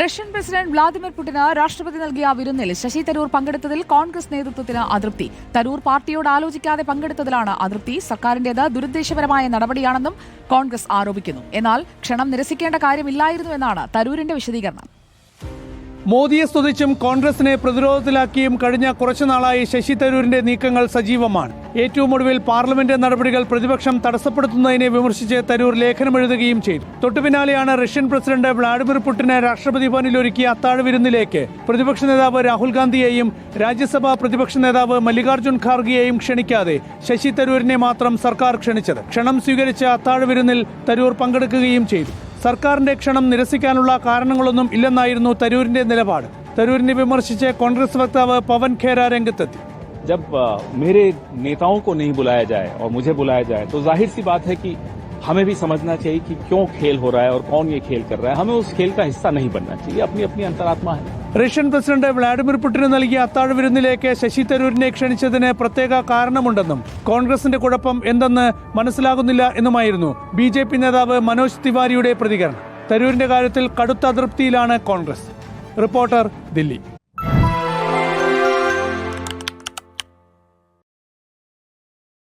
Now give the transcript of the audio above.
Russian president Vladimir പുടിന് രാഷ്ട്രപതി നൽകിയ വിരുന്നിൽ ശശി തരൂർ പങ്കെടുത്തതിൽ കോൺഗ്രസ് നേതൃത്വത്തിന് അതൃപ്തി. തരൂർ പാർട്ടിയോട് ആലോചിക്കാതെ പങ്കെടുത്തതിലാണ് അതൃപ്തി. സർക്കാരിന്റേത് ദുരുദ്ദേശപരമായ നടപടിയാണെന്നും കോൺഗ്രസ് ആരോപിക്കുന്നു. എന്നാൽ ക്ഷണം നിരസിക്കേണ്ട കാര്യമില്ലായിരുന്നുവെന്നാണ് തരൂരിന്റെ വിശദീകരണം. മോദിയെ സ്തുതിച്ചും കോൺഗ്രസിനെ പ്രതിരോധത്തിലാക്കിയും കഴിഞ്ഞ കുറച്ചു നാളായി ശശി തരൂരിന്റെ നീക്കങ്ങൾ സജീവമാണ്. ഏറ്റവും ഒടുവിൽ പാർലമെന്റ് നടപടികൾ പ്രതിപക്ഷം തടസ്സപ്പെടുത്തുന്നതിനെ വിമർശിച്ച് തരൂർ ലേഖനമെഴുതുകയും ചെയ്തു. തൊട്ടുപിന്നാലെയാണ് റഷ്യൻ പ്രസിഡന്റ് വ്ളാഡിമിർ പുടിനെ രാഷ്ട്രപതി ഭവനിൽ ഒരുക്കിയ അത്താഴ വിരുന്നിലേക്ക് പ്രതിപക്ഷ നേതാവ് രാഹുൽ ഗാന്ധിയെയും രാജ്യസഭാ പ്രതിപക്ഷ നേതാവ് മല്ലികാർജുൻ ഖാർഗെയെയും ക്ഷണിക്കാതെ ശശി തരൂരിനെ മാത്രം സർക്കാർ ക്ഷണിച്ചത്. ക്ഷണം സ്വീകരിച്ച അത്താഴ വിരുന്നിൽ തരൂർ പങ്കെടുക്കുകയും ചെയ്തു. സർക്കാരിന്റെ ക്ഷണം നിരസിക്കാനുള്ള കാരണങ്ങളൊന്നും ഇല്ലെന്നായിരുന്നു തരൂരിന്റെ നിലപാട് തരൂരിനെ വിമർശിച്ച് കോൺഗ്രസ് വക്താവ് പവൻ ഖേര രംഗത്തെത്തി जब अ, मेरे नेताओं को नहीं बुलाया जाए और मुझे बुलाया जाए तो जाहिर सी बात है कि हमें भी समझना चाहिए कि क्यों खेल हो रहा है और कौन ये खेल कर रहा है हमें उस खेल का हिस्सा नहीं बनना चाहिए अपनी अपनी अंतरात्मा है റഷ്യൻ പ്രസിഡന്റ് വ്ളാഡിമിർ പുടിന് നൽകിയ അത്താഴ വിരുന്നിലേക്ക് ശശി തരൂരിനെ ക്ഷണിച്ചതിന് പ്രത്യേക കാരണമുണ്ടെന്നും കോൺഗ്രസിന്റെ കുഴപ്പം എന്തെന്ന് മനസ്സിലാകുന്നില്ല എന്നുമായിരുന്നു ബി ജെ പി നേതാവ് മനോജ് തിവാരിയുടെ പ്രതികരണം. തരൂരിന്റെ കാര്യത്തിൽ കടുത്ത അതൃപ്തിയിലാണ് കോൺഗ്രസ്. റിപ്പോർട്ടർ ദില്ലി.